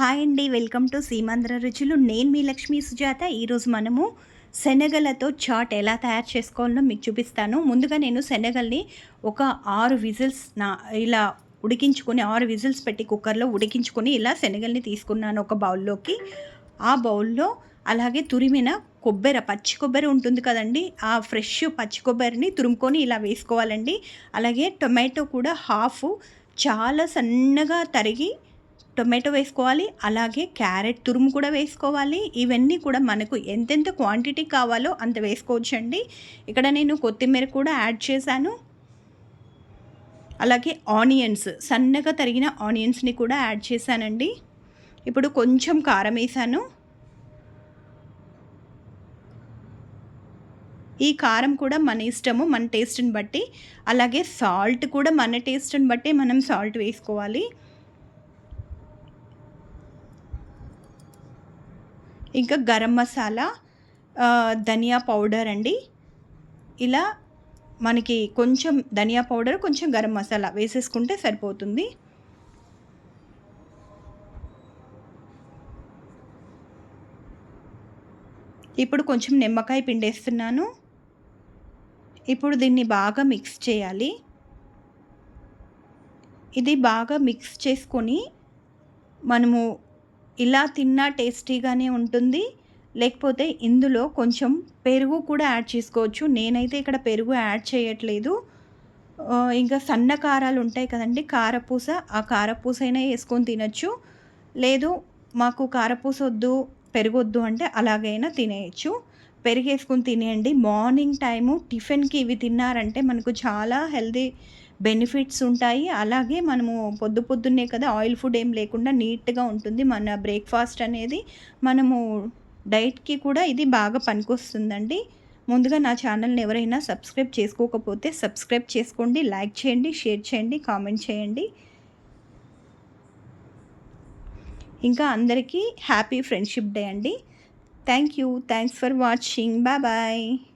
Hi అండి welcome to Seemandhra రుచులు. నేను మీ లక్ష్మీ సుజాత. ఈరోజు మనము శనగలతో చాట్ ఎలా తయారు చేసుకోవాలో మీకు చూపిస్తాను. ముందుగా నేను శనగల్ని ఒక ఆరు విజిల్స్ నా ఇలా ఉడికించుకొని ఆరు విజిల్స్ పెట్టి కుక్కర్లో ఉడికించుకొని ఇలా శనగల్ని తీసుకున్నాను ఒక బౌల్లోకి. ఆ బౌల్లో అలాగే తురిమిన కొబ్బరి పచ్చి కొబ్బరి ఉంటుంది కదండి ఆ ఫ్రెష్ పచ్చి కొబ్బరిని తురుముకొని ఇలా వేసుకోవాలండి. అలాగే టొమాటో కూడా హాఫ్ చాలా సన్నగా తరిగి టొమాటో వేసుకోవాలి అలాగే క్యారెట్ తురుము కూడా వేసుకోవాలి. ఇవన్నీ కూడా మనకు ఎంతెంత క్వాంటిటీ కావాలో అంత వేసుకోవచ్చండి. ఇక్కడ నేను కొత్తిమీర కూడా యాడ్ చేశాను. అలాగే ఆనియన్స్ సన్నగా తరిగిన ఆనియన్స్ని కూడా యాడ్ చేశానండి. ఇప్పుడు కొంచెం కారం వేసాను. ఈ కారం కూడా మన ఇష్టము మన టేస్ట్ని బట్టి. అలాగే సాల్ట్ కూడా మన టేస్ట్ని బట్టి మనం సాల్ట్ వేసుకోవాలి. ఇంకా గరం మసాలా ధనియా పౌడర్ అండి. ఇలా మనకి కొంచెం ధనియా పౌడర్ కొంచెం గరం మసాలా వేసేసుకుంటే సరిపోతుంది. ఇప్పుడు కొంచెం నిమ్మకాయ పిండేస్తున్నాను. ఇప్పుడు దీన్ని బాగా మిక్స్ చేయాలి. ఇది బాగా మిక్స్ చేసుకొని మనము ఇలా తిన్నా టేస్టీగానే ఉంటుంది. లేకపోతే ఇందులో కొంచెం పెరుగు కూడా యాడ్ చేసుకోవచ్చు. నేనైతే ఇక్కడ పెరుగు యాడ్ చేయట్లేదు. ఇంకా సన్న కారాలు ఉంటాయి కదండి కారపూస. ఆ కారపూస అయినా వేసుకొని తినచ్చు. లేదు మాకు కారపూస వద్దు పెరుగొద్దు అంటే అలాగైనా తినేయచ్చు. పెరిగేసుకుని తినేయండి. మార్నింగ్ టైము టిఫిన్కి ఇవి తిన్నారంటే మనకు చాలా హెల్దీ బెనిఫిట్స్ ఉంటాయి. అలాగే మనము పొద్దు పొద్దున్నే కదా ఆయిల్ ఫుడ్ ఏం లేకుండా నీట్గా ఉంటుంది. మన బ్రేక్ఫాస్ట్ అనేది మనము డైట్కి కూడా ఇది బాగా పనికొస్తుందండి. ముందుగా నా ఛానల్ని ఎవరైనా సబ్స్క్రైబ్ చేసుకోకపోతే సబ్స్క్రైబ్ చేసుకోండి. లైక్ చేయండి షేర్ చేయండి కామెంట్ చేయండి. ఇంకా అందరికీ హ్యాపీ ఫ్రెండ్షిప్ డే అండి. Thank you. Thanks for watching. Bye bye.